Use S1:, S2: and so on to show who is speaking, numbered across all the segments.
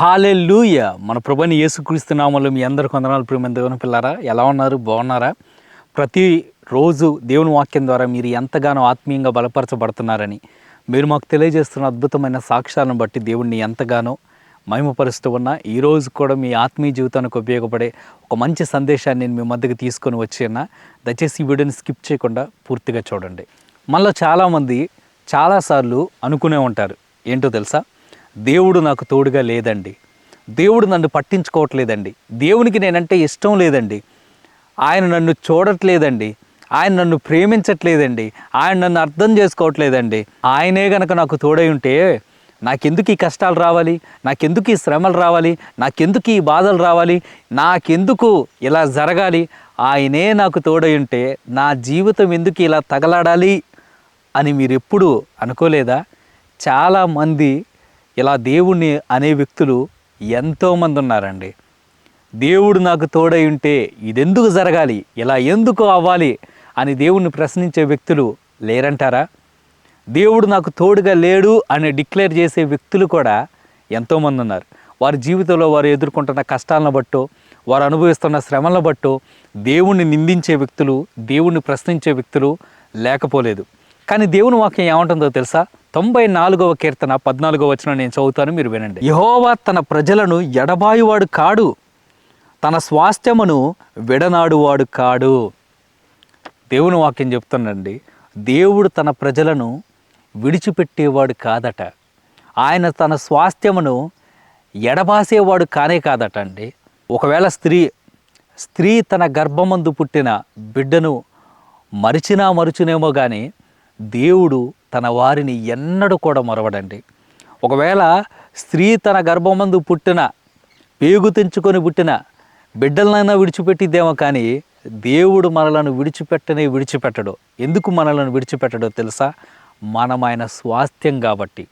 S1: Hallelujah. మన ప్రభుని యేసుక్రీస్తునామలో మీ అందరు కొందనాలు ప్రియమైన దేవుని పిల్లారా ఎలా ఉన్నారు? బాగున్నారా? ప్రతి రోజు దేవుని వాక్యం ద్వారా మీరు ఎంతగానో ఆత్మీయంగా బలపరచబడుతున్నారని మీరు మాకు తెలియజేస్తున్న అద్భుతమైన సాక్ష్యాలను బట్టి దేవుణ్ణి ఎంతగానో మహిమపరుస్తూ ఉన్నా ఈరోజు కూడా మీ ఆత్మీయ జీవితానికి ఉపయోగపడే ఒక మంచి సందేశాన్ని నేను మీ మధ్యకి తీసుకొని వచ్చిన దయచేసి ఈ వీడియోని స్కిప్ చేయకుండా పూర్తిగా చూడండి. మళ్ళీ చాలామంది చాలాసార్లు అనుకునే ఉంటారు ఏంటో తెలుసా? దేవుడు నాకు తోడుగా లేదండి. దేవుడు నన్ను పట్టించుకోవట్లేదండి. దేవునికి నేనంటే ఇష్టం లేదండి. ఆయన నన్ను చూడట్లేదండి. ఆయన నన్ను ప్రేమించట్లేదండి. ఆయన నన్ను అర్థం చేసుకోవట్లేదండి. ఆయనే గనక నాకు తోడై ఉంటే నాకెందుకు ఈ కష్టాలు రావాలి? నాకెందుకు ఈ శ్రమలు రావాలి? నాకెందుకు ఈ బాధలు రావాలి? నాకెందుకు ఇలా జరగాలి? ఆయనే నాకు తోడై ఉంటే నా జీవితం ఎందుకు ఇలా తగలాడాలి అని మీరు ఎప్పుడు అనుకోలేదా? చాలామంది ఇలా దేవుణ్ణి అనే వ్యక్తులు ఎంతోమంది ఉన్నారండి. దేవుడు నాకు తోడై ఉంటే ఇదెందుకు జరగాలి? ఇలా ఎందుకు అవ్వాలి? అని దేవుణ్ణి ప్రశ్నించే వ్యక్తులు లేరంటారా? దేవుడు నాకు తోడుగా లేడు అని డిక్లేర్ చేసే వ్యక్తులు కూడా ఎంతోమంది ఉన్నారు. వారి జీవితంలో వారు ఎదుర్కొంటున్న కష్టాలను బట్టో వారు అనుభవిస్తున్న శ్రమలను బట్టో దేవుణ్ణి నిందించే వ్యక్తులు దేవుణ్ణి ప్రశ్నించే వ్యక్తులు లేకపోలేదు. కానీ దేవుని వాక్యం ఏమంటుందో తెలుసా? తొంభై నాలుగవ కీర్తన పద్నాలుగవ వచ్చిన నేను చదువుతాను మీరు వినండి. యహోవా తన ప్రజలను ఎడబాయువాడు కాడు తన స్వాస్థ్యమును విడనాడువాడు కాడు. దేవుని వాక్యం చెప్తుండండి దేవుడు తన ప్రజలను విడిచిపెట్టేవాడు కాదట. ఆయన తన స్వాస్థ్యమును ఎడబాసేవాడు కానే కాదట అండి ఒకవేళ స్త్రీ స్త్రీ తన గర్భమందు పుట్టిన బిడ్డను మరిచినా మరుచునేమో కానీ దేవుడు తన వారిని ఎన్నడూ కూడా మరవడండి. ఒకవేళ స్త్రీ తన గర్భమందు పుట్టిన పేగు తెంచుకొని పుట్టిన బిడ్డలనైనా విడిచిపెట్టిద్దేమో కానీ దేవుడు మనలను విడిచిపెట్టనే విడిచిపెట్టడు. ఎందుకు మనలను విడిచిపెట్టడో తెలుసా? మనం ఆయన స్వాస్థ్యం కాబట్టి.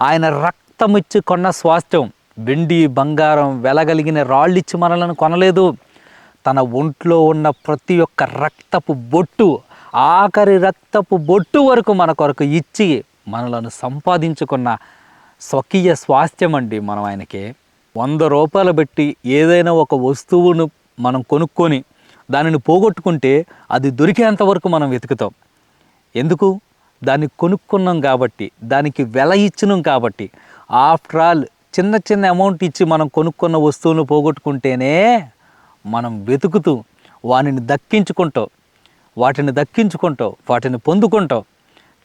S1: ఆయన రక్తం ఇచ్చి కొన్న స్వాస్థ్యం వెండి బంగారం వెలగలిగిన రాళ్ళిచ్చి మనలను కొనలేదు. తన ఒంట్లో ఉన్న ప్రతి ఒక్క రక్తపు బొట్టు ఆఖరి రక్తపు బొట్టు వరకు మన కొరకు ఇచ్చి మనలను సంపాదించుకున్న స్వకీయ స్వాస్థ్యం అండి మనం ఆయనకి. వంద రూపాయలు పెట్టి ఏదైనా ఒక వస్తువును మనం కొనుక్కొని దానిని పోగొట్టుకుంటే అది దొరికేంతవరకు మనం వెతుకుతాం. ఎందుకు? దాన్ని కొనుక్కున్నాం కాబట్టి దానికి వెల ఇచ్చినాం కాబట్టి. ఆఫ్టర్ ఆల్ చిన్న చిన్న అమౌంట్ ఇచ్చి మనం కొనుక్కున్న వస్తువును పోగొట్టుకుంటేనే మనం వెతుకుతూ వానిని దక్కించుకుంటాం. వాటిని దక్కించుకుంటావు వాటిని పొందుకుంటావు.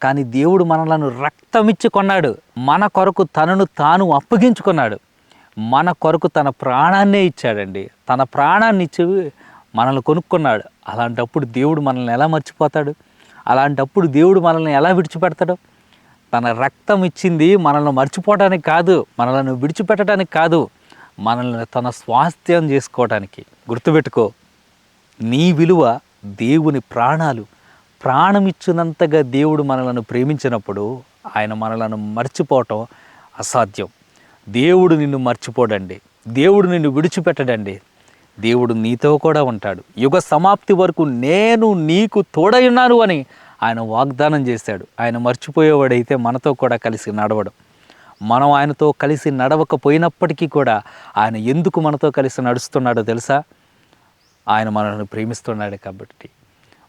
S1: కానీ దేవుడు మనలను రక్తమిచ్చి కొన్నాడు. మన కొరకు తనను తాను అప్పగించుకున్నాడు. మన కొరకు తన ప్రాణాన్నే ఇచ్చాడండి. తన ప్రాణాన్ని ఇచ్చి మనల్ని కొనుక్కున్నాడు. అలాంటప్పుడు దేవుడు మనల్ని ఎలా మర్చిపోతాడు? అలాంటప్పుడు దేవుడు మనల్ని ఎలా విడిచిపెడతాడు? తన రక్తం ఇచ్చింది మనల్ని మర్చిపోవడానికి కాదు మనల్ని విడిచిపెట్టడానికి కాదు మనల్ని తన స్వాస్థ్యం చేసుకోవడానికి గుర్తుపెట్టుకో నీ విలువ దేవుని ప్రాణాలు ప్రాణమిచ్చినంతగా దేవుడు మనలను ప్రేమించినప్పుడు ఆయన మనలను మర్చిపోవటం అసాధ్యం. దేవుడు నిన్ను మర్చిపోడండి. దేవుడు నిన్ను విడిచిపెట్టడండి. దేవుడు నీతో కూడా ఉంటాడు. యుగ సమాప్తి వరకు నేను నీకు తోడయున్నాను అని ఆయన వాగ్దానం చేశాడు. ఆయన మర్చిపోయేవాడైతే మనతో కూడా కలిసి నడవడం. మనం ఆయనతో కలిసి నడవకపోయినప్పటికీ కూడా ఆయన ఎందుకు మనతో కలిసి నడుస్తున్నాడో తెలుసా? ఆయన మనల్ని ప్రేమిస్తున్నాడు కాబట్టి.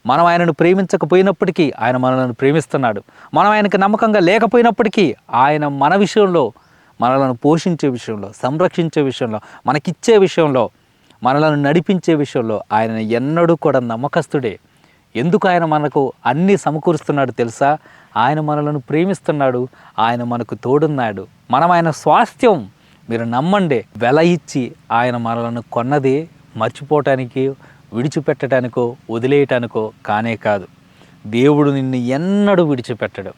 S1: మనం ఆయనను ప్రేమించకపోయినప్పటికీ ఆయన మనల్ని ప్రేమిస్తున్నాడు. మనం ఆయనకి నమ్మకంగా లేకపోయినప్పటికీ ఆయన మన విషయంలో మనలను పోషించే విషయంలో సంరక్షించే విషయంలో మనకిచ్చే విషయంలో మనలను నడిపించే విషయంలో ఆయన ఎన్నడూ కూడా నమ్మకస్తుడే. ఎందుకు ఆయన మనకు అన్నీ సమకూరుస్తున్నాడు తెలుసా? ఆయన మనలను ప్రేమిస్తున్నాడు ఆయన మనకు తోడున్నాడు. మనం ఆయన స్వాస్థ్యం మీరు నమ్మండి. వెల ఇచ్చి ఆయన మనలను కొన్నది మర్చిపోవటానికి విడిచిపెట్టడానికో వదిలేయటానికో కానే కాదు. దేవుడు నిన్ను ఎన్నడూ విడిచిపెట్టడు.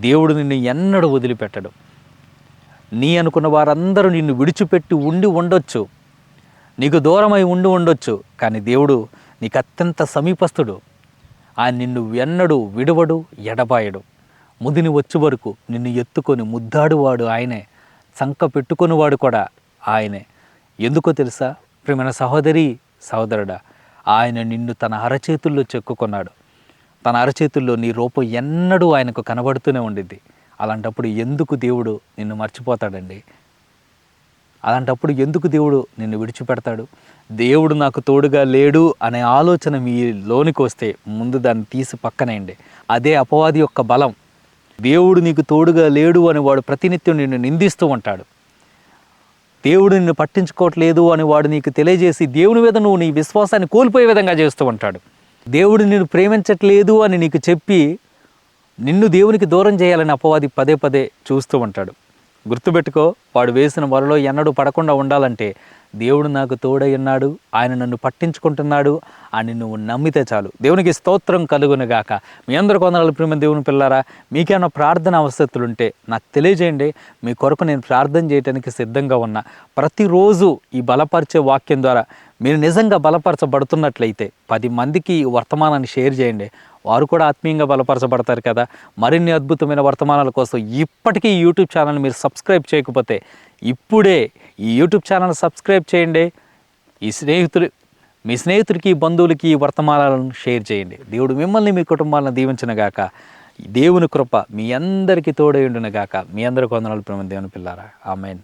S1: దేవుడు నిన్ను ఎన్నడూ వదిలిపెట్టడు. నీ అనుకున్న వారందరూ నిన్ను విడిచిపెట్టి ఉండి ఉండొచ్చు. నీకు దూరమై ఉండి ఉండొచ్చు. కానీ దేవుడు నీకు అత్యంత సమీపస్థుడు. ఆయన నిన్ను ఎన్నడు విడవడు ఎడబాయడు. ముదిని వచ్చే వరకు నిన్ను ఎత్తుకొని ముద్దాడువాడు ఆయనే. చంక పెట్టుకునివాడు కూడా ఆయనే. ఎందుకో తెలుసా? ప్రియమైన సహోదరి సహోదరుడా ఆయన నిన్ను తన అరచేతుల్లో చెక్కుకున్నాడు. తన అరచేతుల్లో నీ రూపం ఎన్నడూ ఆయనకు కనబడుతూనే ఉండిద్ది. అలాంటప్పుడు ఎందుకు దేవుడు నిన్ను మర్చిపోతాడండి? అలాంటప్పుడు ఎందుకు దేవుడు నిన్ను విడిచిపెడతాడు? దేవుడు నాకు తోడుగా లేడు అనే ఆలోచన మీ లోనికి వస్తే ముందు దాన్ని తీసి పక్కనేయండి. అదే అపవాది యొక్క బలం. దేవుడు నీకు తోడుగా లేడు అని వాడు ప్రతినిత్యం నిన్ను నిందిస్తూ ఉంటాడు. దేవుడు నిన్ను పట్టించుకోవట్లేదు అని వాడు నీకు తెలియజేసి దేవుని మీద నువ్వు నీ విశ్వాసాన్ని కోల్పోయే విధంగా చేస్తూ ఉంటాడు. దేవుడు నిన్ను ప్రేమించట్లేదు అని నీకు చెప్పి నిన్ను దేవునికి దూరం చేయాలని అపవాది పదే పదే చూస్తూ ఉంటాడు. గుర్తుపెట్టుకో వాడు వేసిన వరలో ఎన్నడూ పడకుండా ఉండాలంటే దేవుడు నాకు తోడై ఉన్నాడు ఆయన నన్ను పట్టించుకుంటున్నాడు అని నువ్వు నమ్మితే చాలు. దేవునికి స్తోత్రం కలుగునుగాక మీ అందరు కొందరు ప్రేమ దేవుని పిల్లారా మీకేమైనా ప్రార్థన అవసరతులుంటే నాకు తెలియజేయండి. మీ కొరకు నేను ప్రార్థన చేయడానికి సిద్ధంగా ఉన్నా. ప్రతిరోజు ఈ బలపరిచే వాక్యం ద్వారా మీరు నిజంగా బలపరచబడుతున్నట్లయితే పది మందికి ఈ వర్తమానాన్ని షేర్ చేయండి. వారు కూడా ఆత్మీయంగా బలపరచబడతారు కదా. మరిన్ని అద్భుతమైన వర్తమానాల కోసం ఇప్పటికీ యూట్యూబ్ ఛానల్ మీరు సబ్స్క్రైబ్ చేయకపోతే ఇప్పుడే ఈ యూట్యూబ్ ఛానల్ సబ్స్క్రైబ్ చేయండి. ఈ స్నేహితులు మీ స్నేహితుడికి బంధువులకి ఈ వర్తమానాలను షేర్ చేయండి. దేవుడు మిమ్మల్ని మీ కుటుంబాలను దీవించిన గాక. దేవుని కృప మీ అందరికీ తోడై ఉండునగాక మీ అందరి వందనాలు ప్రేమ దేవుని పిల్లారా. ఆమెన్.